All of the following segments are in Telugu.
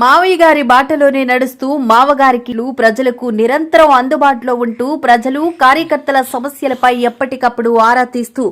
మావయ్య గారి బాటలోనే నడుస్తూ మావగారికి ప్రజలకు నిరంతరం అందుబాటులో ఉంటూ ప్రజలు కార్యకర్తల సమస్యలపై ఎప్పటికప్పుడు ఆరా తీస్తూ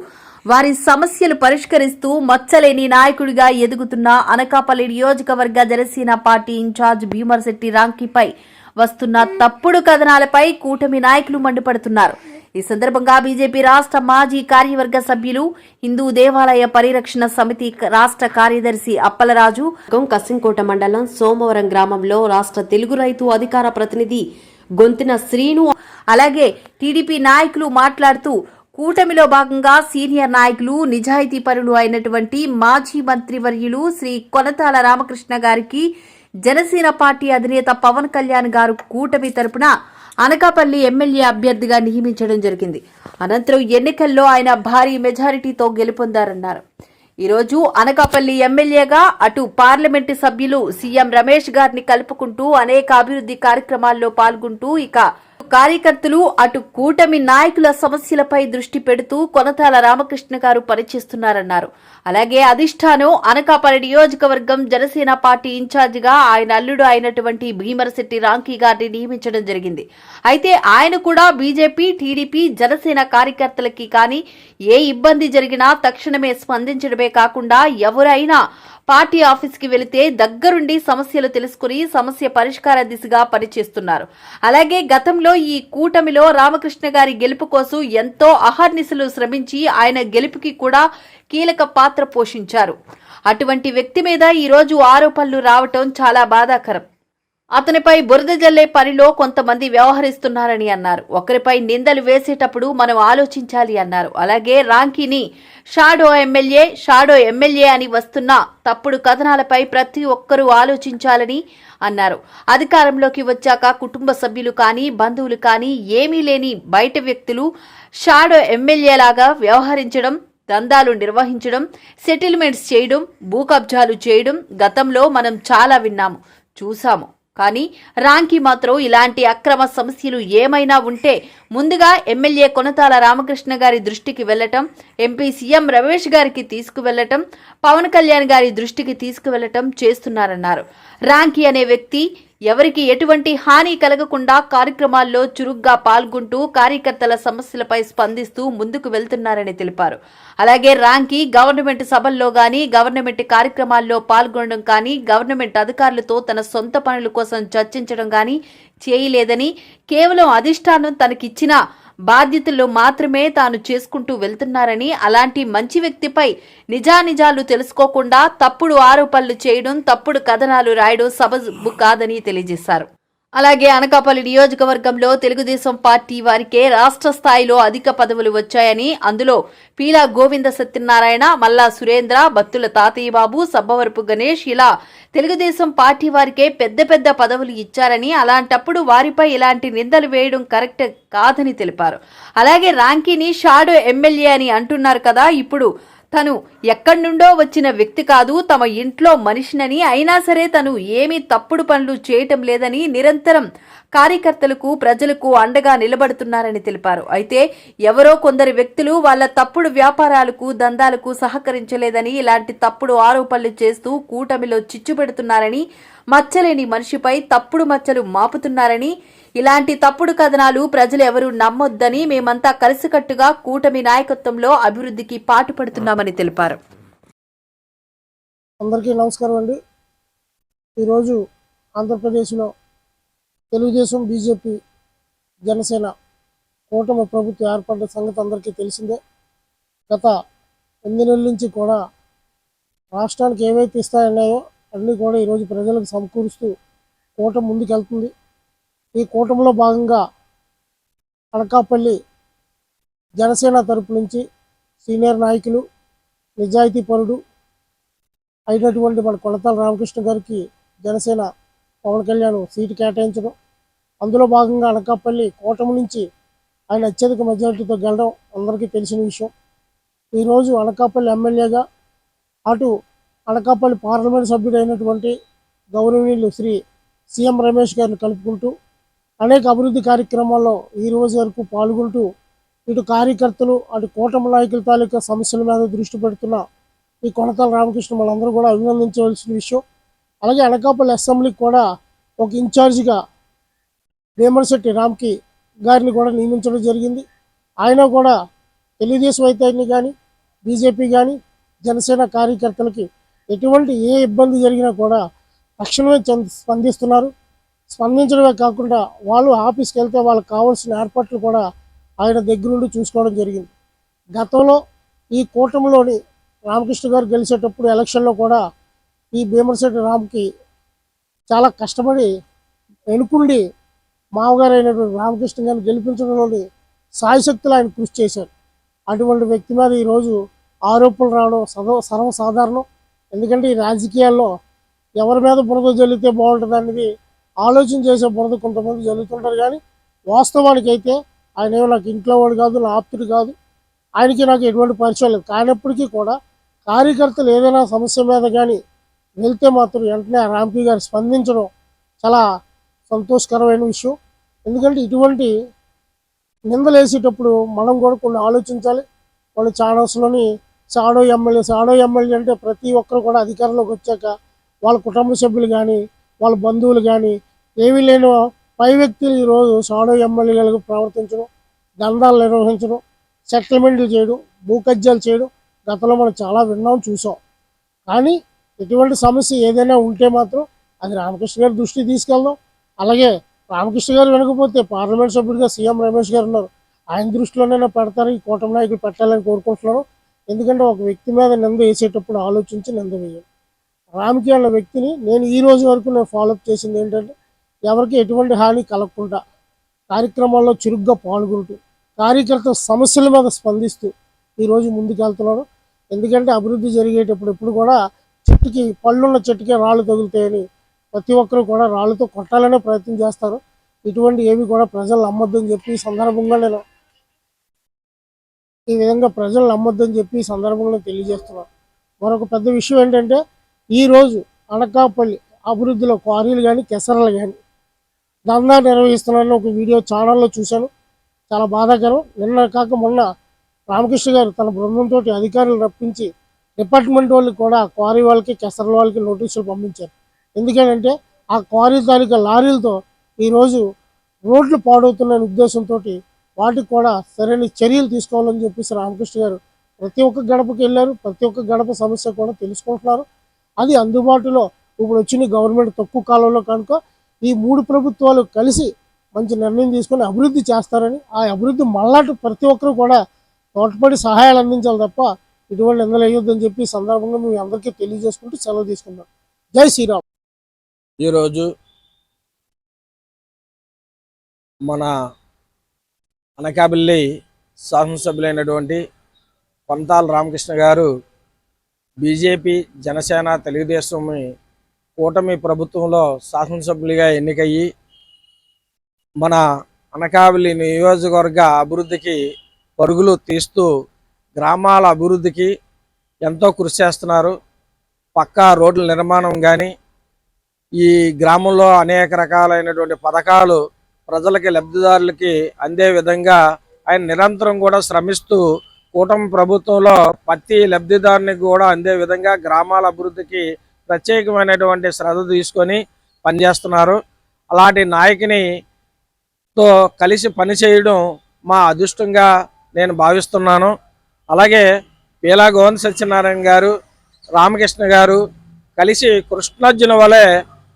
వారి సమస్యలు పరిష్కరిస్తూ మచ్చలేని నాయకుడిగా ఎదుగుతున్న అనకాపల్లి నియోజకవర్గ జనసేన పార్టీ ఇన్ఛార్జ్ భీమర్శెట్టి రాంకీపై వస్తున్న తప్పుడు కథనాలపై కూటమి నాయకులు మండిపడుతున్నారు. ఈ సందర్భంగా బీజేపీ రాష్ట్ర మాజీ కార్యవర్గ సభ్యులు హిందూ దేవాలయ పరిరక్షణ సమితి రాష్ట్ర కార్యదర్శి అప్పలరాజు. కసింకోట మండలం సోమవరం గ్రామంలో రాష్ట్ర తెలుగు రైతు అధికార ప్రతినిధి గొంతిన శ్రీను. అలాగే టీడీపీ నాయకులు మాట్లాడుతూ కూటమిలో భాగంగా సీనియర్ నాయకులు నిజాయితీ పరులు అయినటువంటి మాజీ మంత్రివర్యులు శ్రీ కొనతాల రామకృష్ణ గారికి జనసేన పార్టీ అధినేత పవన్ కళ్యాణ్ గారు కూటమి తరపున అనకాపల్లి ఎమ్మెల్యే అభ్యర్థిగా నియమించడం జరిగింది. అనంతరం ఎన్నికల్లో ఆయన భారీ మెజారిటీతో గెలుపొందారన్నారు. ఈరోజు అనకాపల్లి ఎమ్మెల్యేగా అటు పార్లమెంటు సభ్యులు సీఎం రమేష్ గారిని కలుపుకుంటూ అనేక అభివృద్ధి కార్యక్రమాల్లో పాల్గొంటూ ఇక కార్యకర్తలు అటు కూటమి నాయకుల సమస్యలపై దృష్టి పెడుతూ కొనతాల రామకృష్ణ గారు పనిచేస్తున్నారన్నారు. అలాగే అధిష్టానం అనకాపల్లి నియోజకవర్గం జనసేన పార్టీ ఇన్ఛార్జిగా ఆయన అల్లుడు అయినటువంటి భీమరశెట్టి రాంకీ గారిని నియమించడం జరిగింది. అయితే ఆయన కూడా బీజేపీ టీడీపీ జనసేన కార్యకర్తలకి కానీ ఏ ఇబ్బంది జరిగినా తక్షణమే స్పందించడమే కాకుండా ఎవరైనా పార్టీ ఆఫీస్కి వెళితే దగ్గరుండి సమస్యలు తెలుసుకుని సమస్య పరిష్కార దిశగా పనిచేస్తున్నారు. అలాగే గతంలో ఈ కూటమిలో రామకృష్ణ గారి గెలుపు కోసం ఎంతో అహర్నిశలు శ్రమించి ఆయన గెలుపుకి కూడా కీలక పాత్ర పోషించారు. అటువంటి వ్యక్తి మీద ఈరోజు ఆరోపణలు రావటం చాలా బాధాకరం. అతనిపై బురద జల్లే పనిలో కొంతమంది వ్యవహరిస్తున్నారని అన్నారు. ఒకరిపై నిందలు వేసేటప్పుడు మనం ఆలోచించాలి అన్నారు. అలాగే రాంకీని షాడో ఎమ్మెల్యే షాడో ఎమ్మెల్యే అని వస్తున్న తప్పుడు కథనాలపై ప్రతి ఒక్కరూ ఆలోచించాలని అన్నారు. అధికారంలోకి వచ్చాక కుటుంబ సభ్యులు కానీ బంధువులు కానీ ఏమీ లేని బయట వ్యక్తులు షాడో ఎమ్మెల్యేలాగా వ్యవహరించడం దందాలు నిర్వహించడం సెటిల్మెంట్స్ చేయడం భూ కబ్జాలు చేయడం గతంలో మనం చాలా విన్నాము చూసాము కానీ రాంకి మాత్రం ఇలాంటి అక్రమ సమస్యలు ఏమైనా ఉంటే ముందుగా ఎమ్మెల్యే కొనతాల రామకృష్ణ గారి దృష్టికి వెళ్ళటం ఎంపీ సీఎం రమేష్ గారికి తీసుకువెళ్ళటం పవన్ కళ్యాణ్ గారి దృష్టికి తీసుకువెళ్ళటం చేస్తున్నారన్నారు. రాంకి అనే వ్యక్తి ఎవరికి ఎటువంటి హాని కలగకుండా కార్యక్రమాల్లో చురుగ్గా పాల్గొంటూ కార్యకర్తల సమస్యలపై స్పందిస్తూ ముందుకు వెళ్తున్నారని తెలిపారు. అలాగే రాంకి గవర్నమెంట్ సభల్లో గాని గవర్నమెంట్ కార్యక్రమాల్లో పాల్గొనడం కానీ గవర్నమెంట్ అధికారులతో తన సొంత పనుల కోసం చర్చించడం కానీ చేయలేదని కేవలం అధిష్టానం తనకిచ్చిన బాధ్యతల్లో మాత్రమే తాను చేసుకుంటూ వెళ్తున్నారని అలాంటి మంచి వ్యక్తిపై నిజానిజాలు తెలుసుకోకుండా తప్పుడు ఆరోపణలు చేయడం తప్పుడు కథనాలు రాయడం సబబు కాదని తెలియజేశారు. అలాగే అనకాపల్లి నియోజకవర్గంలో తెలుగుదేశం పార్టీ వారికే రాష్ట్ర స్థాయిలో అధిక పదవులు వచ్చాయని అందులో పీలా గోవింద సత్యనారాయణ మల్లా సురేంద్ర బత్తుల తాతయ్య బాబు సబ్బవరపు గణేష్ ఇలా తెలుగుదేశం పార్టీ వారికే పెద్ద పెద్ద పదవులు ఇచ్చారని అలాంటప్పుడు వారిపై ఇలాంటి నిందలు వేయడం కరెక్ట్ కాదని తెలిపారు. అలాగే రాంకీని షాడో ఎమ్మెల్యే అని అంటున్నారు కదా ఇప్పుడు తను ఎక్కడి నుండో వచ్చిన వ్యక్తి కాదు తమ ఇంట్లో మనిషినని అయినా సరే తను ఏమీ తప్పుడు పనులు చేయటం లేదని నిరంతరం కార్యకర్తలకు ప్రజలకు అండగా నిలబడుతున్నారని తెలిపారు. అయితే ఎవరో కొందరు వ్యక్తులు వాళ్ళ తప్పుడు వ్యాపారాలకు దందాలకు సహకరించలేదని ఇలాంటి తప్పుడు ఆరోపణలు చేస్తూ కూటమిలో చిచ్చు పెడుతున్నారని మచ్చలేని మనిషిపై తప్పుడు మచ్చలు మాపుతున్నారని ఇలాంటి తప్పుడు కథనాలు ప్రజలు ఎవరూ నమ్మొద్దని మేమంతా కలిసికట్టుగా కూటమి నాయకత్వంలో అభివృద్ధికి పాటుపడుతున్నామని తెలిపారు. అందరికీ నమస్కారం అండి. ఈరోజు ఆంధ్రప్రదేశ్లో తెలుగుదేశం బీజేపీ జనసేన కూటమి ప్రభుత్వం ఏర్పడ్డ సంగతి అందరికీ తెలిసిందే. గత ఎనిమిది నెలల నుంచి కూడా రాష్ట్రానికి ఏవైతే ఇస్తాయన్నాయో అన్నీ కూడా ఈరోజు ప్రజలకు సమకూరుస్తూ కూటమి ముందుకెళ్తుంది. ఈ కూటమిలో భాగంగా అనకాపల్లి జనసేన తరపు నుంచి సీనియర్ నాయకులు నిజాయితీ పరుడు అయినటువంటి మన కొలతాల రామకృష్ణ గారికి జనసేన పవన్ కళ్యాణ్ సీటు కేటాయించడం అందులో భాగంగా అనకాపల్లి కూటమి నుంచి ఆయన అత్యధిక మెజారిటీతో గెలడం అందరికీ తెలిసిన విషయం. ఈరోజు అనకాపల్లి ఎమ్మెల్యేగా అటు అనకాపల్లి పార్లమెంట్ సభ్యుడు అయినటువంటి గౌరవనీయులు శ్రీ సీఎం రమేష్ గారిని కలుపుకుంటూ అనేక అభివృద్ధి కార్యక్రమాల్లో ఈ రోజు వరకు పాల్గొంటూ ఇటు కార్యకర్తలు అటు కూటమి నాయకుల తాలూకా సమస్యల మీద దృష్టి పెడుతున్న ఈ కొనతాల రామకృష్ణ మనందరూ కూడా అభినందించవలసిన విషయం. అలాగే అనకాపల్లి అసెంబ్లీకి కూడా ఒక ఇన్ఛార్జిగా వేమరశెట్టి రామ్కి గారిని కూడా నియమించడం జరిగింది. ఆయన కూడా తెలుగుదేశం అయితే కానీ బీజేపీ కానీ జనసేన కార్యకర్తలకి ఎటువంటి ఏ ఇబ్బంది జరిగినా కూడా తక్షణమే స్పందిస్తున్నారు. స్పందించడమే కాకుండా వాళ్ళు ఆఫీస్కి వెళ్తే వాళ్ళకి కావాల్సిన ఏర్పాట్లు కూడా ఆయన దగ్గరుండి చూసుకోవడం జరిగింది. గతంలో ఈ కూటమిలోని రామకృష్ణ గారు గెలిచేటప్పుడు ఎలక్షన్లో కూడా ఈ భీమరశెట్టి రామ్కి చాలా కష్టపడి వెనుకుండి మామగారు అయినటువంటి రామకృష్ణ గారిని గెలిపించడంలోని సాయశక్తులు ఆయన కృషి చేశారు. అటువంటి వ్యక్తి మీద ఈరోజు ఆరోపణలు రావడం సర్వ సర్వసాధారణం. ఎందుకంటే ఈ రాజకీయాల్లో ఎవరి మీద బురద జల్లితే బాగుంటుంది అనేది ఆలోచన చేసే బురద కొంతమంది జల్లుతుంటారు. కానీ వాస్తవానికి అయితే ఆయన ఏమో నాకు ఇంట్లో వాడు కాదు నా ఆప్తుడు కాదు. ఆయనకి నాకు ఎటువంటి పరిచయం లేదు. కానప్పటికీ కూడా కార్యకర్తలు ఏదైనా సమస్య మీద కానీ వెళ్తే మాత్రం వెంటనే రాంపీ గారు స్పందించడం చాలా సంతోషకరమైన విషయం. ఎందుకంటే ఇటువంటి నిందలేసేటప్పుడు మనం కూడా కొన్ని ఆలోచించాలి. కొన్ని ఛానల్స్లోని సాడో ఎమ్మెల్యే సాడో ఎమ్మెల్యే అంటే ప్రతి ఒక్కరు కూడా అధికారంలోకి వచ్చాక వాళ్ళ కుటుంబ సభ్యులు కానీ వాళ్ళ బంధువులు కానీ ఏమీ లేని పై వ్యక్తులు ఈరోజు సాడో ఎమ్మెల్యేలకు ప్రవర్తించడం దందాలు నిర్వహించడం సెటిల్మెంట్లు చేయడం భూకజ్యాలు చేయడం గతంలో మనం చాలా విన్నాం చూసాం. కానీ ఎటువంటి సమస్య ఏదైనా ఉంటే మాత్రం అది రామకృష్ణ గారి దృష్టికి తీసుకెళ్దాం. అలాగే రామకృష్ణ గారు వెనకపోతే పార్లమెంట్ సభ్యుడిగా సీఎం రమేష్ గారు ఉన్నారు. ఆయన దృష్టిలోనైనా పెడతారు? ఈ కూటమి నాయకులు పెట్టాలని కోరుకుంటున్నాను ఎందుకంటే ఒక వ్యక్తి మీద నింద వేసేటప్పుడు ఆలోచించి నింద వేయాలి రామ్కి అన్న వ్యక్తిని నేను ఈ రోజు వరకు నేను ఫాలోఅప్ చేసింది ఏంటంటే ఎవరికి ఎటువంటి హాని కలగకుండా కార్యక్రమాల్లో చురుగ్గా పాల్గొంటూ కార్యకర్త సమస్యల మీద స్పందిస్తూ ఈరోజు ముందుకెళ్తున్నాను ఎందుకంటే అభివృద్ధి జరిగేటప్పుడు ఎప్పుడు కూడా చెట్టుకి పళ్ళున్న చెట్టుకే రాళ్ళు తగులుతాయని ప్రతి ఒక్కరు కూడా రాళ్ళతో కొట్టాలనే ప్రయత్నం చేస్తారు. ఇటువంటి ఏవి కూడా ప్రజలు నమ్మొద్దని చెప్పి ఈ సందర్భంగా నేను ఈ విధంగా ప్రజలు నమ్మొద్దని చెప్పి ఈ సందర్భంలో తెలియజేస్తున్నాను. మరొక పెద్ద విషయం ఏంటంటే ఈ రోజు అనకాపల్లి అభివృద్ధిలో క్వారీలు కానీ కెసరలు కానీ దందా నిర్వహిస్తున్నారని ఒక వీడియో ఛానల్లో చూశాను. చాలా బాధాకరం. నిన్న కాక మొన్న రామకృష్ణ గారు తన బృందంతో అధికారులు రప్పించి డిపార్ట్మెంట్ వాళ్ళకి కూడా క్వారీ వాళ్ళకి కెసరల వాళ్ళకి నోటీసులు పంపించారు. ఎందుకంటే ఆ క్వారీ తాలూకా లారీలతో ఈరోజు రోడ్లు పాడవుతున్న ఉద్దేశంతో వాటికి కూడా సరైన చర్యలు తీసుకోవాలని చెప్పేసి రామకృష్ణ గారు ప్రతి ఒక్క గడపకి వెళ్ళారు ప్రతి ఒక్క గడప సమస్య కూడా తెలుసుకుంటున్నారు. అది అందుబాటులో ఇప్పుడు వచ్చిన గవర్నమెంట్ తక్కువ కాలంలో కనుక ఈ మూడు ప్రభుత్వాలు కలిసి మంచి నిర్ణయం తీసుకొని అభివృద్ధి చేస్తారని ఆ అభివృద్ధి మళ్ళాటి ప్రతి ఒక్కరు కూడా తోటపడి సహాయాలు అందించాలి తప్ప ఇటువంటి నిందలు వేయొద్దని చెప్పి సందర్భంగా మేము అందరికీ తెలియజేసుకుంటూ సెలవు తీసుకున్నాం జై శ్రీరామ్. ఈరోజు మన అనకాపల్లి శాసనసభ్యులైనటువంటి కొంతాల రామకృష్ణ గారు బీజేపీ జనసేన తెలుగుదేశం కూటమి ప్రభుత్వంలో శాసనసభ్యులుగా ఎన్నికయ్యి మన అనకాపల్లి నియోజకవర్గ అభివృద్ధికి పరుగులు తీస్తూ గ్రామాల అభివృద్ధికి ఎంతో కృషి చేస్తున్నారు. పక్కా రోడ్ల నిర్మాణం కానీ ఈ గ్రామంలో అనేక రకాలైనటువంటి పథకాలు ప్రజలకి లబ్ధిదారులకి అందే విధంగా ఆయన నిరంతరం కూడా శ్రమిస్తూ కూటమి ప్రభుత్వంలో ప్రతి లబ్ధిదారునికి కూడా అందే విధంగా గ్రామాల అభివృద్ధికి ప్రత్యేకమైనటువంటి శ్రద్ధ తీసుకొని పనిచేస్తున్నారు. అలాంటి నాయకుని తో కలిసి పనిచేయడం మా అదృష్టంగా నేను భావిస్తున్నాను. అలాగే పీలా గోవింద సత్యనారాయణ గారు రామకృష్ణ గారు కలిసి కృష్ణార్జున వలె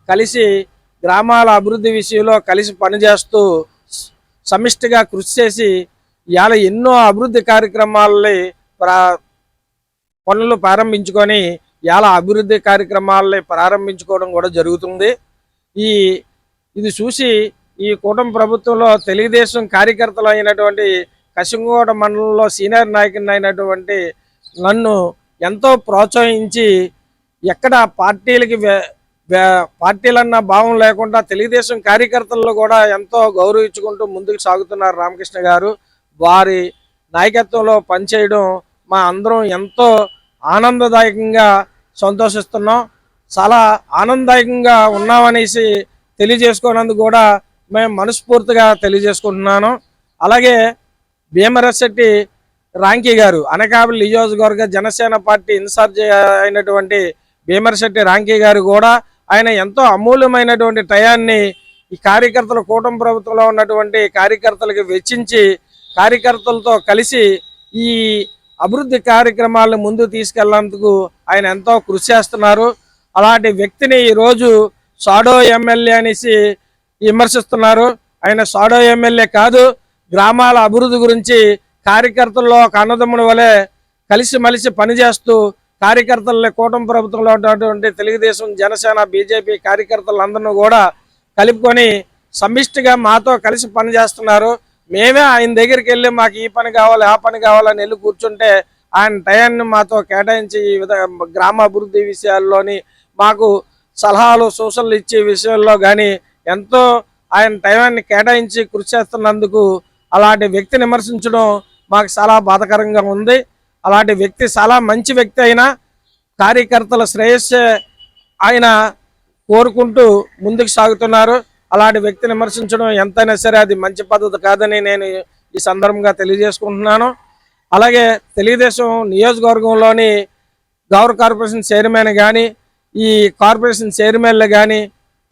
కలిసి గ్రామాల అభివృద్ధి విషయంలో కలిసి పనిచేస్తూ సమిష్టిగా కృషి చేసి ఇవాళ ఎన్నో అభివృద్ధి కార్యక్రమాలని ప్రా పనులు ప్రారంభించుకొని ఇవాళ అభివృద్ధి కార్యక్రమాలని ప్రారంభించుకోవడం కూడా జరుగుతుంది. ఈ ఇది చూసి ఈ కూటమి ప్రభుత్వంలో తెలుగుదేశం కార్యకర్తలు అయినటువంటి కసింగోడ మండలంలో సీనియర్ నాయకుని అయినటువంటి నన్ను ఎంతో ప్రోత్సహించి ఎక్కడ పార్టీలకి పార్టీలన్న భావం లేకుండా తెలుగుదేశం కార్యకర్తలను కూడా ఎంతో గౌరవించుకుంటూ ముందుకు సాగుతున్నారు రామకృష్ణ గారు. వారి నాయకత్వంలో పనిచేయడం మా అందరం ఎంతో ఆనందదాయకంగా సంతోషిస్తున్నాం. చాలా ఆనందదాయకంగా ఉన్నామనేసి తెలియజేసుకున్నందుకు కూడా మేము మనస్ఫూర్తిగా తెలియజేసుకుంటున్నాను. అలాగే భీమరశెట్టి రాంకీ గారు అనకాపల్లి నియోజకవర్గ జనసేన పార్టీ ఇన్ఛార్జ్ అయినటువంటి భీమరశెట్టి రాంకీ గారు కూడా ఆయన ఎంతో అమూల్యమైనటువంటి టయాన్ని ఈ కార్యకర్తల కూటమి ప్రభుత్వంలో ఉన్నటువంటి కార్యకర్తలకు వెచ్చించి కార్యకర్తలతో కలిసి ఈ అభివృద్ధి కార్యక్రమాలను ముందు తీసుకెళ్ళేందుకు ఆయన ఎంతో కృషి చేస్తున్నారు. అలాంటి వ్యక్తిని ఈరోజు షాడో ఎమ్మెల్యే అనేసి విమర్శిస్తున్నారు. ఆయన షాడో ఎమ్మెల్యే కాదు గ్రామాల అభివృద్ధి గురించి కార్యకర్తల్లో ఒక అన్నదమ్ముడి వలె కలిసిమలిసి పనిచేస్తూ కార్యకర్తలని కూటమి ప్రభుత్వంలో ఉన్నటువంటి తెలుగుదేశం జనసేన బీజేపీ కార్యకర్తలందరినీ కూడా కలుపుకొని సమిష్టిగా మాతో కలిసి పనిచేస్తున్నారు. మేమే ఆయన దగ్గరికి వెళ్ళి మాకు ఈ పని కావాలి ఆ పని కావాలని వెళ్ళి కూర్చుంటే ఆయన టయాన్ని మాతో కేటాయించి ఈ విధ గ్రామాభివృద్ధి విషయాల్లోని మాకు సలహాలు సూచనలు ఇచ్చే విషయంలో కానీ ఎంతో ఆయన టయాన్ని కేటాయించి కృషి చేస్తున్నందుకు అలాంటి వ్యక్తిని విమర్శించడం మాకు చాలా బాధకరంగా ఉంది. అలాంటి వ్యక్తి చాలా మంచి వ్యక్తి అయినా కార్యకర్తల శ్రేయస్సే ఆయన కోరుకుంటూ ముందుకు సాగుతున్నారు. అలాంటి వ్యక్తిని విమర్శించడం ఎంతైనా సరే అది మంచి పద్ధతి కాదని నేను ఈ సందర్భంగా తెలియజేసుకుంటున్నాను. అలాగే తెలుగుదేశం నియోజకవర్గంలోని గౌరవ కార్పొరేషన్ చైర్మన్ కానీ ఈ కార్పొరేషన్ చైర్మన్లు కానీ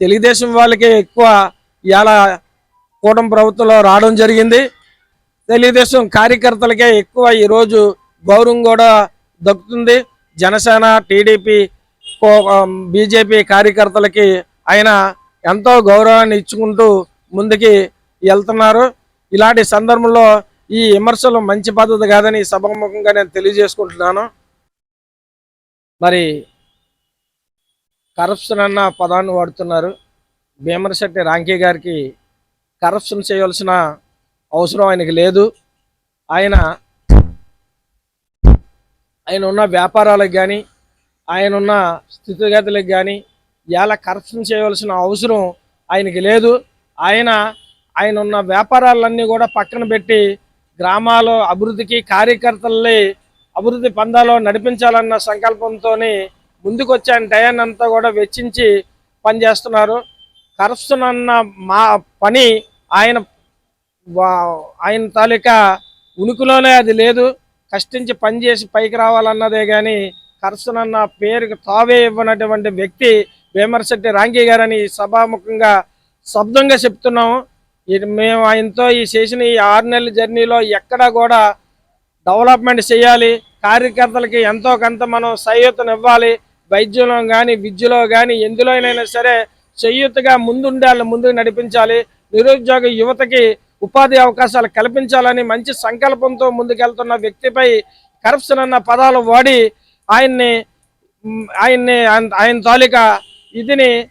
తెలుగుదేశం వాళ్ళకే ఎక్కువ ఇవాళ కూటమి ప్రభుత్వంలో రావడం జరిగింది. తెలుగుదేశం కార్యకర్తలకే ఎక్కువ ఈరోజు గౌరవం కూడా దక్కుతుంది. జనసేన టీడీపీ బీజేపీ కార్యకర్తలకి ఆయన ఎంతో గౌరవాన్ని ఇచ్చుకుంటూ ముందుకి వెళ్తున్నారు. ఇలాంటి సందర్భంలో ఈ విమర్శలు మంచి పద్ధతి కాదని సభాముఖంగా నేను తెలియజేసుకుంటున్నాను. మరి కరప్షన్ అన్న పదాన్ని వాడుతున్నారు. భీమరశెట్టి రాంకీ గారికి కరప్షన్ చేయవలసిన అవసరం ఆయనకి లేదు. ఆయన ఆయన ఉన్న వ్యాపారాలకు కానీ ఆయన ఉన్న స్థితిగతులకు కానీ ఎలా కరప్షన్ చేయవలసిన అవసరం ఆయనకి లేదు. ఆయన ఆయన ఉన్న వ్యాపారాలన్నీ కూడా పక్కన పెట్టి గ్రామాల అభివృద్ధికి కార్యకర్తల్ని అభివృద్ధి పందాలో నడిపించాలన్న సంకల్పంతో ముందుకు ఆయన టయాన్ని అంతా కూడా వెచ్చించి పనిచేస్తున్నారు. కరప్షన్ అన్న మా పని ఆయన వా- ఆయన తాలూకా ఉనికిలోనే అది లేదు. కష్టించి పనిచేసి పైకి రావాలన్నదే కానీ కరప్షన్ అన్న పేరుకి తావే ఇవ్వనటువంటి వ్యక్తి వేమరశెట్టి రాంకీ గారని సభాముఖంగా శబ్దంగా చెప్తున్నాము. మేము ఆయనతో ఈ చేసిన ఈ ఆరు నెలల జర్నీలో ఎక్కడా కూడా డెవలప్మెంట్ చేయాలి. కార్యకర్తలకి ఎంతో కొంత మనం సయ్యత్తును ఇవ్వాలి. వైద్యంలో కానీ విద్యలో కానీ ఎందులోనైనా సరే చెయ్యొత్తుగా ముందుండి ముందుకు నడిపించాలి. నిరుద్యోగ యువతకి ఉపాధి అవకాశాలు కల్పించాలని మంచి సంకల్పంతో ముందుకెళ్తున్న వ్యక్తిపై కరప్షన్ అన్న పదాలు వాడి ఆయన్ని ఆయన్ని ఆయన- ఆయన తాలూకా ఇదిని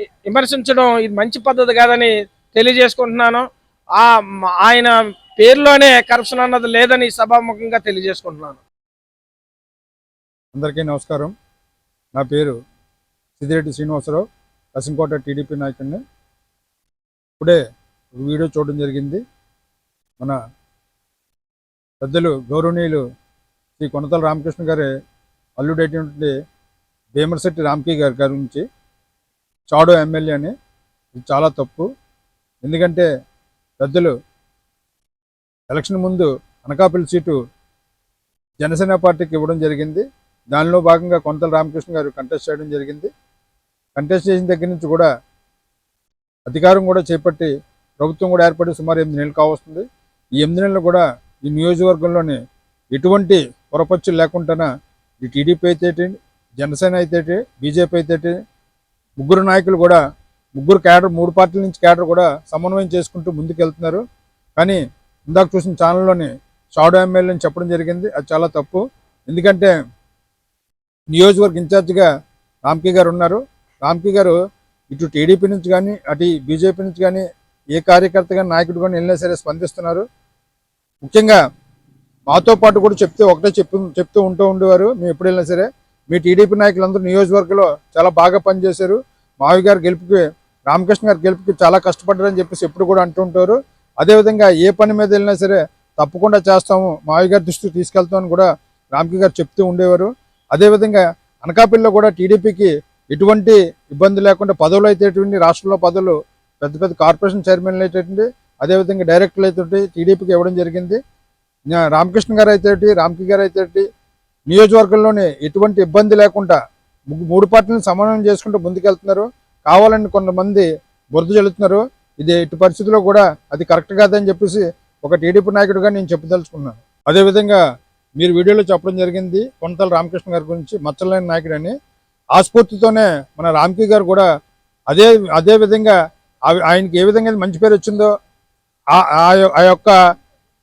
విమర్శించడం ఇది మంచి పద్ధతి కాదని తెలియజేసుకుంటున్నాను. ఆ ఆయన పేరులోనే కరప్షన్ అన్నది లేదని సభాముఖంగా తెలియజేసుకుంటున్నాను. అందరికీ నమస్కారం. నా పేరు సిద్దిరెడ్డి శ్రీనివాసరావు కసింకోట టీడీపీ నాయకుడిని. ఇప్పుడే ఒక వీడియో చూడడం జరిగింది. మన పెద్దలు గౌరవనీయులు శ్రీ కొనతల రామకృష్ణ గారి అల్లుడైనటువంటి భీమరశెట్టి రామ్కి గారి గారి గురించి చాడో ఎమ్మెల్యే అని. ఇది చాలా తప్పు. ఎందుకంటే పెద్దలు ఎలక్షన్ ముందు అనకాపల్లి సీటు జనసేన పార్టీకి ఇవ్వడం జరిగింది. దానిలో భాగంగా కొంతల రామకృష్ణ గారు కంటెస్ట్ చేయడం జరిగింది. కంటెస్ట్ చేసిన దగ్గర నుంచి కూడా అధికారం కూడా చేపట్టి ప్రభుత్వం కూడా ఏర్పడి సుమారు ఎనిమిది నెలలు కావస్తుంది. ఈ ఎనిమిది నెలలు కూడా ఈ నియోజకవర్గంలోని ఎటువంటి పొరపచ్చులు లేకుండా ఈ టీడీపీ అయితే జనసేన అయితే బీజేపీ అయితే ముగ్గురు నాయకులు కూడా ముగ్గురు క్యాడర్ మూడు పార్టీల నుంచి క్యాడర్ కూడా సమన్వయం చేసుకుంటూ ముందుకు వెళ్తున్నారు కానీ ఇందాక చూసిన ఛానల్లోని షాడో ఎమ్మెల్యే అని చెప్పడం జరిగింది. అది చాలా తప్పు. ఎందుకంటే నియోజకవర్గ ఇన్ఛార్జిగా రామ్కీ గారు ఉన్నారు. రామ్కీ గారు ఇటు టీడీపీ నుంచి కానీ అటు బీజేపీ నుంచి కానీ ఏ కార్యకర్తగా నాయకుడు కానీ వెళ్ళినా సరే స్పందిస్తున్నారు. ముఖ్యంగా మాతో పాటు కూడా చెప్తే ఒకటే చెప్పు చెప్తూ ఉంటూ ఉండేవారు. మేము ఎప్పుడు వెళ్ళినా సరే మీ టీడీపీ నాయకులందరూ నియోజకవర్గంలో చాలా బాగా పనిచేశారు. మావి గారు గెలుపుకి రామకృష్ణ గారు గెలుపుకి చాలా కష్టపడ్డారని చెప్పేసి ఎప్పుడు కూడా అంటూ ఉంటారు. అదేవిధంగా ఏ పని మీద వెళ్ళినా సరే తప్పకుండా చేస్తాము. మావి గారి దృష్టికి తీసుకెళ్తామని కూడా రామ్కీ గారు చెప్తూ ఉండేవారు. అదేవిధంగా అనకాపల్లిలో కూడా టీడీపీకి ఎటువంటి ఇబ్బంది లేకుండా పదవులు అయితే రాష్ట్రంలో పదవులు పెద్ద పెద్ద కార్పొరేషన్ చైర్మన్లు అయితే అదేవిధంగా డైరెక్టర్లు అయితే టీడీపీకి ఇవ్వడం జరిగింది. రామకృష్ణ గారు అయితే రామ్కి గారు అయితే నియోజకవర్గంలోనే ఎటువంటి ఇబ్బంది లేకుండా మూడు పార్టీలను సమన్వయం చేసుకుంటూ ముందుకెళ్తున్నారు. కావాలని కొంతమంది బురద చెల్లుతున్నారు ఇది ఎట్టి పరిస్థితుల్లో కూడా అది కరెక్ట్ కాదని చెప్పేసి ఒక టీడీపీ నాయకుడిగా నేను చెప్పదలుచుకున్నాను. అదేవిధంగా మీరు వీడియోలో చెప్పడం జరిగింది కొనతల రామకృష్ణ గారి గురించి మచ్చలేని నాయకుడు అని. ఆ స్ఫూర్తితోనే మన రామ్కి గారు కూడా అదే అదే విధంగా ఆయనకి ఏ విధంగా అయితే మంచి పేరు వచ్చిందో ఆ- ఆ యొక్క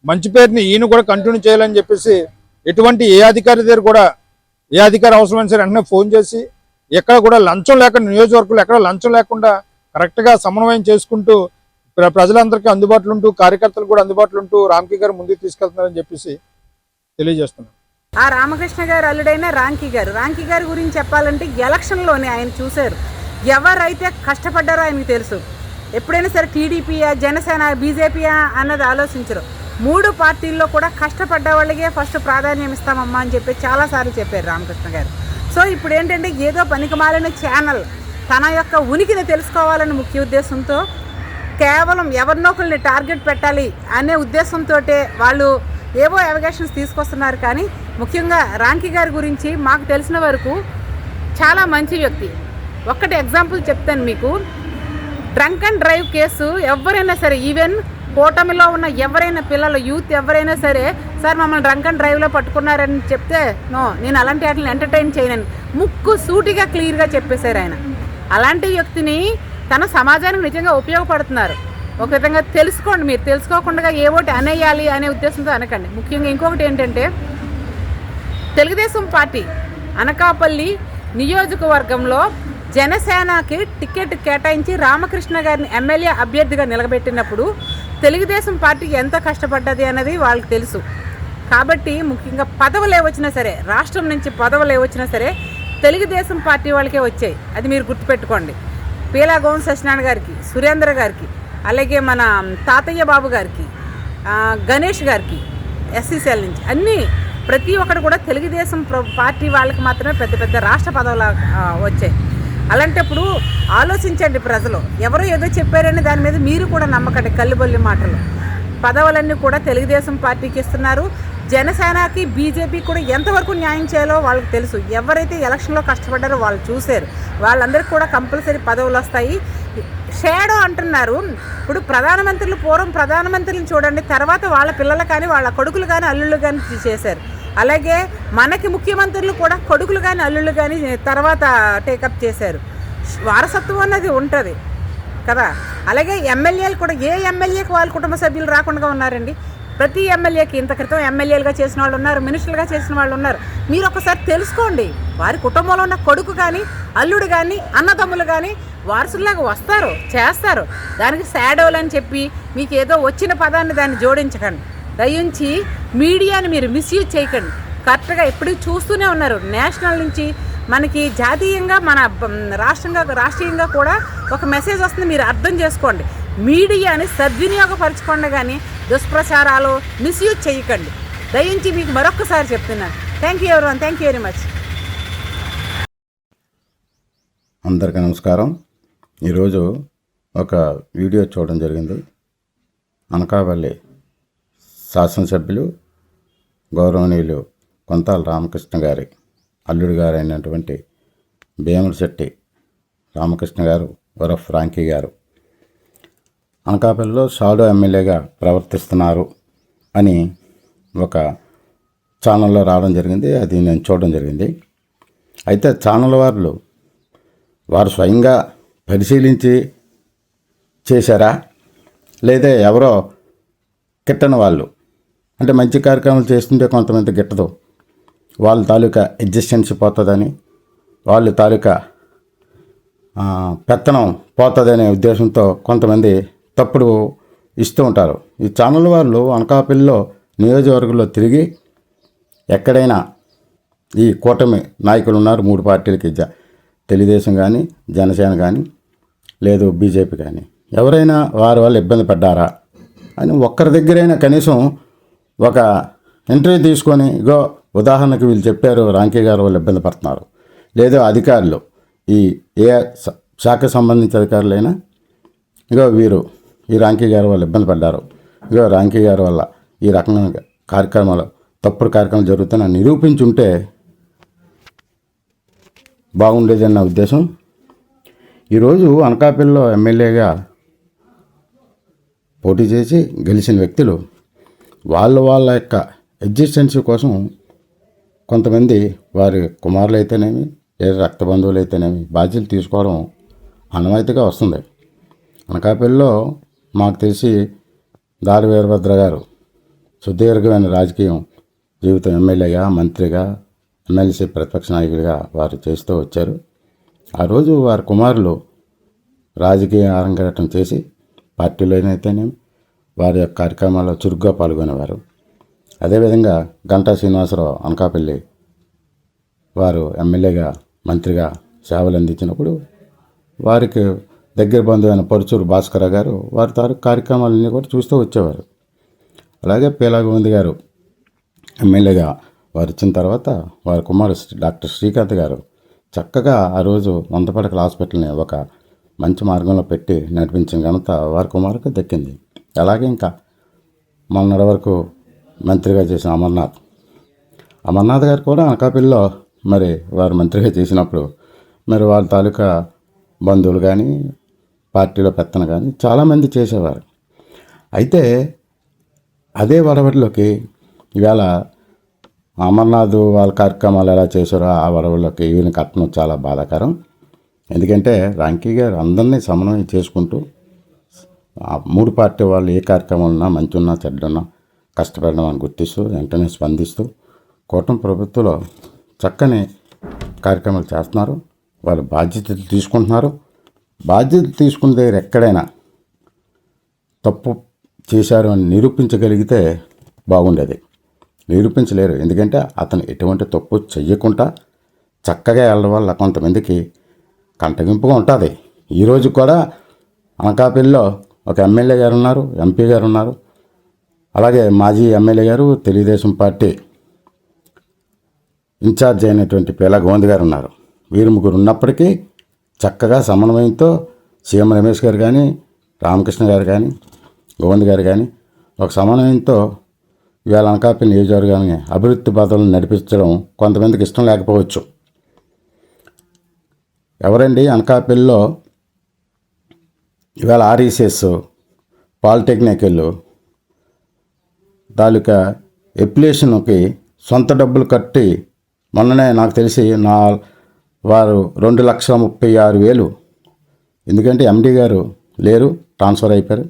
మంచి పేరుని ఈయన కూడా కంటిన్యూ చేయాలని చెప్పేసి ఎటువంటి ఏ అధికారి దగ్గర కూడా ఏ అధికారి అవసరమైన సరే వెంటనే ఫోన్ చేసి ఎక్కడ కూడా లంచం లేకుండా నియోజకవర్గంలో ఎక్కడ లంచం లేకుండా కరెక్ట్గా సమన్వయం చేసుకుంటూ ప్రజలందరికీ అందుబాటులో ఉంటూ కార్యకర్తలు కూడా అందుబాటులో ఉంటూ రామ్కి గారు ముందుకు తీసుకెళ్తున్నారని చెప్పేసి తెలియజేస్తున్నాను. ఆ రామకృష్ణ గారు అల్లుడైన రాంకీ గారు. రాంకీ గారి గురించి చెప్పాలంటే ఎలక్షన్లోనే ఆయన చూశారు. ఎవరైతే కష్టపడ్డారో ఆయనకు తెలుసు. ఎప్పుడైనా సరే టీడీపీయా జనసేన బీజేపీయా అన్నది ఆలోచించరు. మూడు పార్టీల్లో కూడా కష్టపడ్డ వాళ్ళకే ఫస్ట్ ప్రాధాన్యం ఇస్తామమ్మా అని చెప్పి చాలాసార్లు చెప్పారు రామకృష్ణ గారు. సో ఇప్పుడు ఏంటంటే ఏదో పనికిమాలిన ఛానల్ తన యొక్క ఉనికిని తెలుసుకోవాలని ముఖ్య ఉద్దేశంతో కేవలం ఎవరినొకరిని టార్గెట్ పెట్టాలి అనే ఉద్దేశంతో వాళ్ళు ఏవో అవగాషన్స్ తీసుకొస్తున్నారు కానీ ముఖ్యంగా రాంకి గారి గురించి మాకు తెలిసిన వరకు చాలా మంచి వ్యక్తి. ఒక్కటి ఎగ్జాంపుల్ చెప్తాను మీకు. Drunk and drive case. ఎవరైనా సరే ఈవెన్ కూటమిలో ఉన్న ఎవరైనా పిల్లలు యూత్ ఎవరైనా సరే సార్ మమ్మల్ని డ్రంక్ అండ్ డ్రైవ్లో పట్టుకున్నారని చెప్తే నో నేను అలాంటి వాటిని ఎంటర్టైన్ చేయనని. ముక్కు సూటిగా క్లియర్గా చెప్పేశారు ఆయన. అలాంటి వ్యక్తిని తన సమాజానికి నిజంగా ఉపయోగపడుతున్నారు. ఒక విధంగా తెలుసుకోండి మీరు. తెలుసుకోకుండా ఏవోటి అనేయాలి అనే ఉద్దేశంతో అనకండి. ముఖ్యంగా ఇంకొకటి ఏంటంటే తెలుగుదేశం పార్టీ అనకాపల్లి నియోజకవర్గంలో జనసేనకి టికెట్ కేటాయించి రామకృష్ణ గారిని ఎమ్మెల్యే అభ్యర్థిగా నిలబెట్టినప్పుడు తెలుగుదేశం పార్టీ ఎంత కష్టపడ్డది అన్నది వాళ్ళకి తెలుసు. కాబట్టి ముఖ్యంగా పదవులు ఏవచ్చినా సరే రాష్ట్రం నుంచి పదవులు ఏవచ్చినా సరే తెలుగుదేశం పార్టీ వాళ్ళకే వచ్చాయి. అది మీరు గుర్తుపెట్టుకోండి. పీలా గోవింద సత్యనారాయణ గారికి సురేంద్ర గారికి అలాగే మన తాతయ్య బాబు గారికి గణేష్ గారికి ఎస్సీసీఎల్ నుంచి అన్నీ ప్రతి ఒక్కరు కూడా తెలుగుదేశం ప్ర- పార్టీ వాళ్ళకి మాత్రమే పెద్ద పెద్ద రాష్ట్ర పదవులు వచ్చాయి. అలాంటప్పుడు ఆలోచించండి ప్రజలు. ఎవరో ఏదో చెప్పారని దాని మీద మీరు కూడా నమ్మకండి కల్లుబొల్లి మాటలు. పదవులన్నీ కూడా తెలుగుదేశం పార్టీకి ఇస్తున్నారు. జనసేనకి బీజేపీ కూడా ఎంతవరకు న్యాయం చేయాలో వాళ్ళకి తెలుసు. ఎవరైతే ఎలక్షన్లో కష్టపడ్డారో వాళ్ళు చూశారు. వాళ్ళందరికీ కూడా కంపల్సరీ పదవులు వస్తాయి. షేడో అంటున్నారు. ఇప్పుడు ప్రధానమంత్రులు పూర్వం ప్రధానమంత్రులను చూడండి తర్వాత వాళ్ళ పిల్లలు కానీ వాళ్ళ కొడుకులు కానీ అల్లుళ్ళు కానీ చేశారు. అలాగే మనకి ముఖ్యమంత్రులు కూడా కొడుకులు కానీ అల్లుళ్ళు కానీ తర్వాత టేకప్ చేశారు. వారసత్వం అన్నది ఉంటుంది కదా? అలాగే ఎమ్మెల్యేలు కూడా ఏ ఎమ్మెల్యేకి వాళ్ళ కుటుంబ సభ్యులు రాకుండా ఉన్నారండి? ప్రతి ఎమ్మెల్యేకి ఇంత క్రితం ఎమ్మెల్యేలుగా చేసిన వాళ్ళు ఉన్నారు మినిస్టర్లుగా చేసిన వాళ్ళు ఉన్నారు. మీరు ఒకసారి తెలుసుకోండి. వారి కుటుంబంలో ఉన్న కొడుకు కానీ అల్లుడు కానీ అన్నదమ్ములు కానీ వారసుల్లాగా వస్తారు చేస్తారు. దానికి శాడోలు అని చెప్పి మీకు ఏదో వచ్చిన పదాన్ని దాన్ని జోడించకండి. దయించి మీడియాని మీరు మిస్యూజ్ చేయకండి. కరెక్ట్గా ఎప్పుడు చూస్తూనే ఉన్నారు. నేషనల్ నుంచి మనకి జాతీయంగా మన రాష్ట్రంగా రాష్ట్రీయంగా కూడా ఒక మెసేజ్ వస్తుంది. మీరు అర్థం చేసుకోండి. మీడియాని సద్వినియోగపరచుకోండి కానీ దుష్ప్రచారాలు మిస్యూజ్ చేయకండి. దయించి మీకు మరొకసారి చెప్తున్నాను. థ్యాంక్ యూ ఎవరి థ్యాంక్ యూ వెరీ మచ్ అందరికీ నమస్కారం. ఈరోజు ఒక వీడియో చూడడం జరిగింది. అనకాపల్లి శాసనసభ్యులు గౌరవనీయులు కొంతాల రామకృష్ణ గారి అల్లుడు గారైనటువంటి అయినటువంటి భీమశెట్టి రామకృష్ణ గారు వరఫ్ ఫ్రాంకీ గారు. అనకాపల్లిలో షాడో ఎమ్మెల్యేగా ప్రవర్తిస్తున్నారు అని ఒక ఛానల్లో రావడం జరిగింది. అది నేను చూడడం జరిగింది. అయితే ఛానల్ వాళ్ళు వారు స్వయంగా పరిశీలించి చేశారా? లేదా ఎవరో కిట్టని వాళ్ళు అంటే మంచి కార్యక్రమాలు చేస్తుంటే కొంతమంది గిట్టదు. వాళ్ళ తాలూకా ఎగ్జిస్టెన్స్ పోతుందని వాళ్ళ తాలూకా పెత్తనం పోతుందనే ఉద్దేశంతో కొంతమంది తప్పుడు ఇస్తూ ఉంటారు. ఈ ఛానల్ వాళ్ళు అనకాపల్లిలో నియోజకవర్గంలో తిరిగి ఎక్కడైనా ఈ కూటమి నాయకులు ఉన్నారు మూడు పార్టీలకి జ తెలుగుదేశం కానీ జనసేన కానీ లేదు బీజేపీ కానీ ఎవరైనా వారి వల్ల ఇబ్బంది పడ్డారా అని ఒక్కరి దగ్గరైనా కనీసం ఒక ఇంటర్వ్యూ తీసుకొని ఇగో ఉదాహరణకు వీళ్ళు చెప్పారు రాంకీ గారు వాళ్ళు ఇబ్బంది పడుతున్నారు. లేదా అధికారులు ఈ ఏ శాఖ సంబంధించిన అధికారులైనా ఇగో వీరు ఈ రాంకీ గారు వాళ్ళు ఇబ్బంది పడ్డారు. ఇగో రాంకీ గారు వల్ల ఈ రకమైన కార్యక్రమాలు తప్పుడు కార్యక్రమాలు జరుగుతున్నాయి నిరూపించుంటే బాగుండేదన్న ఉద్దేశం. ఈరోజు అనకాపల్లిలో ఎమ్మెల్యేగా పోటీ చేసి గెలిచిన వ్యక్తులు వాళ్ళ వాళ్ళ యొక్క ఎగ్జిస్టెన్సీ కోసం కొంతమంది వారి కుమారులు అయితేనేమి లేదా రక్త బంధువులు అయితేనేమి బాధ్యతలు తీసుకోవడం అనవాయితీగా వస్తుంది. అనకాపల్లిలో మాకు తెలిసి దారి వీరభద్ర గారు సుదీర్ఘమైన రాజకీయం జీవితం ఎమ్మెల్యేగా మంత్రిగా ఎమ్మెల్సీ ప్రతిపక్ష నాయకుడిగా వారు చేస్తూ వచ్చారు. ఆ రోజు వారి కుమారులు రాజకీయ అరంగేటం చేసి పార్టీలోనైతేనేమి వారి యొక్క కార్యక్రమాల్లో చురుగ్గా పాల్గొనేవారు. అదేవిధంగా గంటా శ్రీనివాసరావు అనకాపల్లి వారు ఎమ్మెల్యేగా మంత్రిగా సేవలు అందించినప్పుడు వారికి దగ్గర బంధువైన పరుచూరు భాస్కర గారు వారి తారు కార్యక్రమాలన్నీ కూడా చూస్తూ వచ్చేవారు. అలాగే పీలాగోవింద్ గారు ఎమ్మెల్యేగా వారు ఇచ్చిన తర్వాత వారి కుమారు శ్రీ- డాక్టర్ శ్రీకాంత్ గారు చక్కగా ఆ రోజు వందపడకల హాస్పిటల్ని ఒక మంచి మార్గంలో పెట్టి నడిపించిన ఘనత వారి కుమారుకు దక్కింది. అలాగే ఇంకా మొన్నటి వరకు మంత్రిగా చేసిన అమర్నాథ్. అమర్నాథ్ గారు కూడా అనకాపల్లిలో మరి వారు మంత్రిగా చేసినప్పుడు మరి వారి తాలూకా బంధువులు కానీ పార్టీలో పెత్తన కానీ చాలామంది చేసేవారు. అయితే అదే వడవడిలోకి ఇవాళ అమర్నాథ్ వాళ్ళ కార్యక్రమాలు ఎలా చేశారో ఆ వడవడిలోకి ఈయన కట్టడం చాలా బాధాకరం. ఎందుకంటే రాంకీ గారు అందరినీ సమన్వయం చేసుకుంటూ మూడు పార్టీ వాళ్ళు ఏ కార్యక్రమం ఉన్నా మంచి ఉన్నా చెడ్డున్నా కష్టపడడం అని గుర్తిస్తూ వెంటనే స్పందిస్తూ కూటమి ప్రభుత్వంలో చక్కని కార్యక్రమాలు చేస్తున్నారు. వాళ్ళు బాధ్యతలు తీసుకుంటున్నారు. బాధ్యతలు తీసుకున్న దగ్గర ఎక్కడైనా తప్పు చేశారు అని నిరూపించగలిగితే బాగుండేది. నిరూపించలేరు. ఎందుకంటే అతను ఎటువంటి తప్పు చెయ్యకుండా చక్కగా వెళ్ళడం వల్ల కొంతమందికి కంటగింపుగా ఉంటుంది. ఈరోజు కూడా అనకాపల్లిలో ఒక ఎమ్మెల్యే గారు ఉన్నారు ఎంపీ గారు ఉన్నారు. అలాగే మాజీ ఎమ్మెల్యే గారు తెలుగుదేశం పార్టీ ఇన్ఛార్జ్ అయినటువంటి పేలా గోవింద్ గారు ఉన్నారు. వీరు ముగ్గురు ఉన్నప్పటికీ చక్కగా సమన్వయంతో సీఎం రమేష్ గారు కానీ రామకృష్ణ గారు కానీ గోవింద్ గారు కానీ ఒక సమన్వయంతో ఇవాళ అనకాపల్లి నియోజకవర్గాన్ని అభివృద్ధి బాధలను నడిపించడం కొంతమందికి ఇష్టం లేకపోవచ్చు. ఎవరండి? అనకాపల్లిలో ఇవాళ ఆర్ఈసిఎస్ పాలిటెక్నికల్ తాలూకా ఎప్లికేషన్కి సొంత డబ్బులు కట్టి మొన్ననే నాకు తెలిసి నా వారు రెండు లక్షల ముప్పై ఆరు వేలు. ఎందుకంటే ఎండి గారు లేరు ట్రాన్స్ఫర్ అయిపోయారు.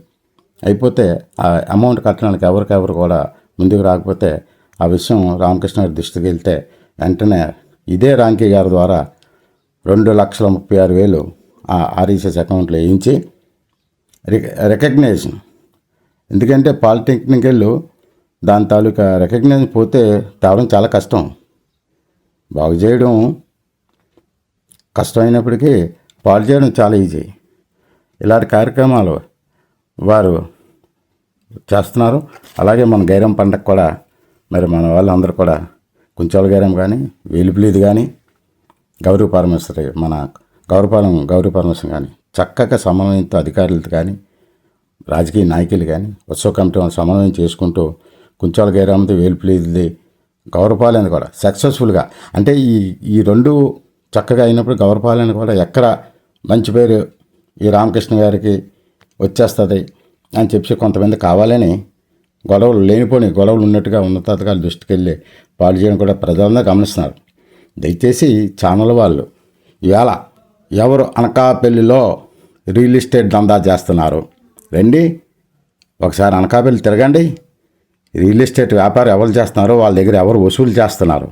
అయిపోతే ఆ అమౌంట్ కట్టడానికి ఎవరికెవరు కూడా ముందుకు రాకపోతే ఆ విషయం రామకృష్ణ గారి దృష్టికి వెళ్తే వెంటనే ఇదే రాంకీ గారి ద్వారా రెండు లక్షల ముప్పై ఆరు వేలు ఆ ఆర్ఈసీఎస్ అకౌంట్లో వేయించి రిక- ఎందుకంటే పాలిటెక్నికల్ దాని తాలూకా రికగ్నైజ్ పోతే తేవడం చాలా కష్టం. బాగు చేయడం కష్టమైనప్పటికీ పాలు చేయడం చాలా ఈజీ ఇలాంటి కార్యక్రమాలు వారు చేస్తున్నారు. అలాగే మన గైరం పండగ కూడా మరి మన వాళ్ళందరూ కూడా కుంచాల గైరం కానీ వేలుపులీది కానీ గౌరవ పరమేశ్వరి మన గౌరవపాలెం గౌరవ పరమేశ్వరం కానీ చక్కగా సమన్వయంతో అధికారులతో కానీ రాజకీయ నాయకులు కానీ ఉత్సవ కమిటీ సమన్వయం చేసుకుంటూ కుంచాల గైరామది వేలుపులీది గౌరవపాలెని కూడా సక్సెస్ఫుల్గా అంటే ఈ ఈ రెండు చక్కగా అయినప్పుడు గౌరవపాలెని కూడా ఎక్కడ మంచి పేరు ఈ రామకృష్ణ గారికి వచ్చేస్తుంది అని చెప్పి కొంతమంది కావాలని గొడవలు లేనిపోని గొడవలు ఉన్నట్టుగా ఉన్నతాధికారుల దృష్టికి వెళ్ళి పాలు చేయడం కూడా ప్రజలందరూ గమనిస్తున్నారు. దయచేసి ఛానల్ వాళ్ళు ఇవాళ ఎవరు అనకాపల్లిలో రియల్ ఎస్టేట్ దందా చేస్తున్నారు? రండి. ఒకసారి అనకాపల్లి తిరగండి. రియల్ ఎస్టేట్ వ్యాపారం ఎవరు చేస్తున్నారో? వాళ్ళ దగ్గర ఎవరు వసూలు చేస్తున్నారు?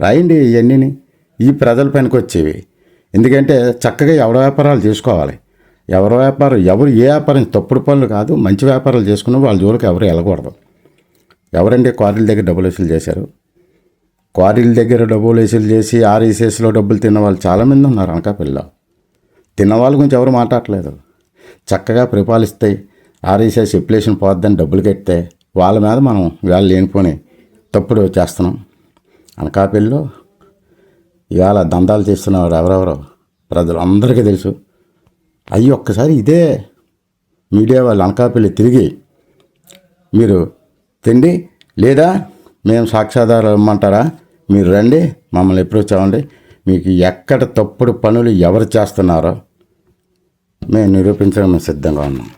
రాయండి ఇవన్నీ ఈ ప్రజల పనికి వచ్చేవి. ఎందుకంటే చక్కగా ఎవరి వ్యాపారాలు చేసుకోవాలి. ఎవరి వ్యాపారం ఎవరు ఏ వ్యాపారం తప్పుడు పనులు కాదు. మంచి వ్యాపారాలు చేసుకుని వాళ్ళ జోలికి ఎవరు వెళ్ళకూడదు. ఎవరండి క్వారీల దగ్గర డబ్బులు వసూలు చేశారు? క్వారీల దగ్గర డబ్బులు వేసులు చేసి ఆర్ఈసీఎస్లో డబ్బులు తిన్న వాళ్ళు చాలామంది ఉన్నారు అనకాపల్లిలో. తిన్న వాళ్ళ గురించి ఎవరు మాట్లాడట్లేదు చక్కగా పరిపాలిస్తాయి ఆర్ఈసీఎస్ ఎప్లేషన్ పోద్దని డబ్బులు కడితే వాళ్ళ మీద మనం వేళ లేనిపోని తప్పుడు చేస్తున్నాం. అనకాపల్లిలో ఇవాళ దందాలు చేస్తున్నవారు ఎవరెవరో ప్రజలు అందరికీ తెలుసు. అయ్యి ఒక్కసారి ఇదే మీడియా వాళ్ళు అనకాపల్లి తిరిగి మీరు తిండి లేదా మేము సాక్ష్యాధారాలు ఇమ్మంటారా? మీరు రండి మమ్మల్ని ఎప్పుడు అవ్వండి మీకు ఎక్కడ తప్పుడు పనులు ఎవరు చేస్తున్నారో మేము నిరూపించడం మేము సిద్ధంగా ఉన్నాం.